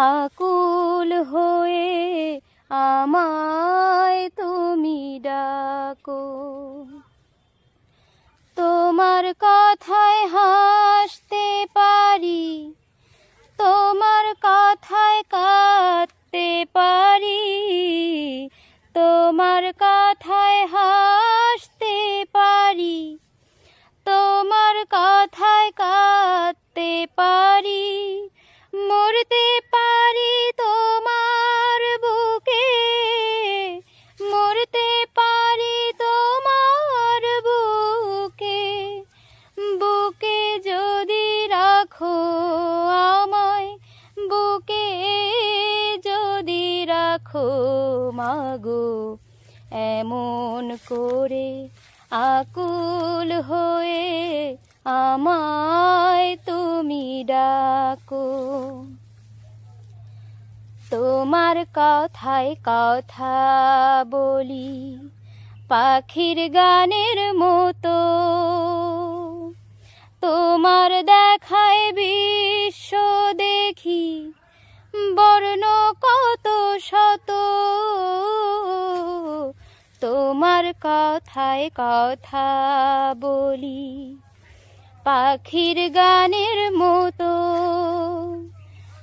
আকুল হয়ে আমায় তুমি ডাকো। তোমার কথায় হাসতে পারি, তোমার কথায় কাঁদতে পারি, তোমার কথায় হাসতে পারি, তোমার কথায় কাঁদতে পারি। যদি রাখো মাগো, এমন করে আকুল হয়ে আমায় তুমি ডাকো। তোমার কথায় কথা বলি, পাখির গানের মতো। তোমার দেখায় বিশ্ব দেখি বর্ণ কত শত? তোমার কথায় কথা বলি, পাখির গানের মতো।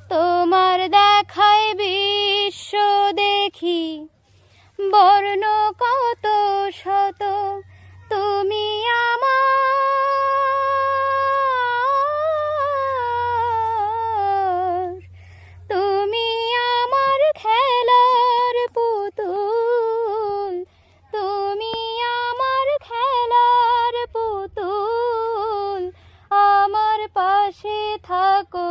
তোমার দেখায় বিশ্ব দেখি, বর্ণ কত শত? তুমি আমার থাকো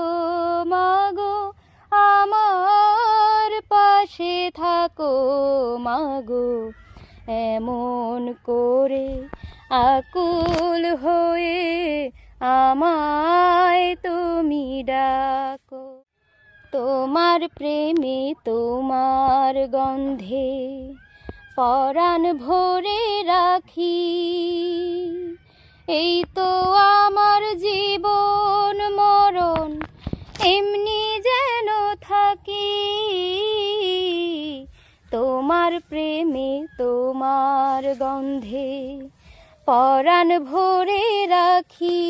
মাগো, আমার পাশে থাকো মাগো। এমন করে আকুল হয়ে আমায় তুমি ডাকো। তোমার প্রেমে তোমার গন্ধে পরাণ ভরে রাখি। এই তো আমার জীবন মরণ, এমনি যেন থাকি। তোমার প্রেমে, তোমার গন্ধে পরাণ ভরে রাখি।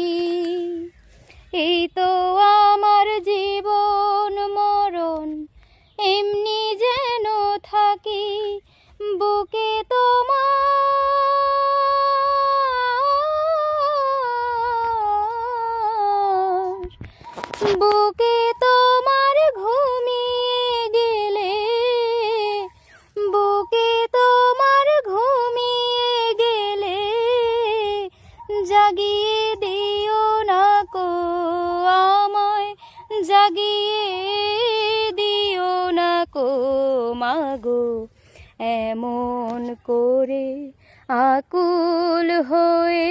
এই তো আমার জীবন মরণ, এমনি যেন থাকি। বুকে তোমার বুকে তোমার ঘুমিয়ে গেলে, বুকে তোমার ঘুমিয়ে গেলে, জাগিয়ে দিও না কো আমায়, জাগিয়ে দিও না কো মাগো। এমন করে আকুল হয়ে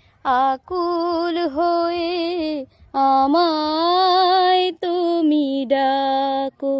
আকুল হয়ে আমায় তুমি ডাকো।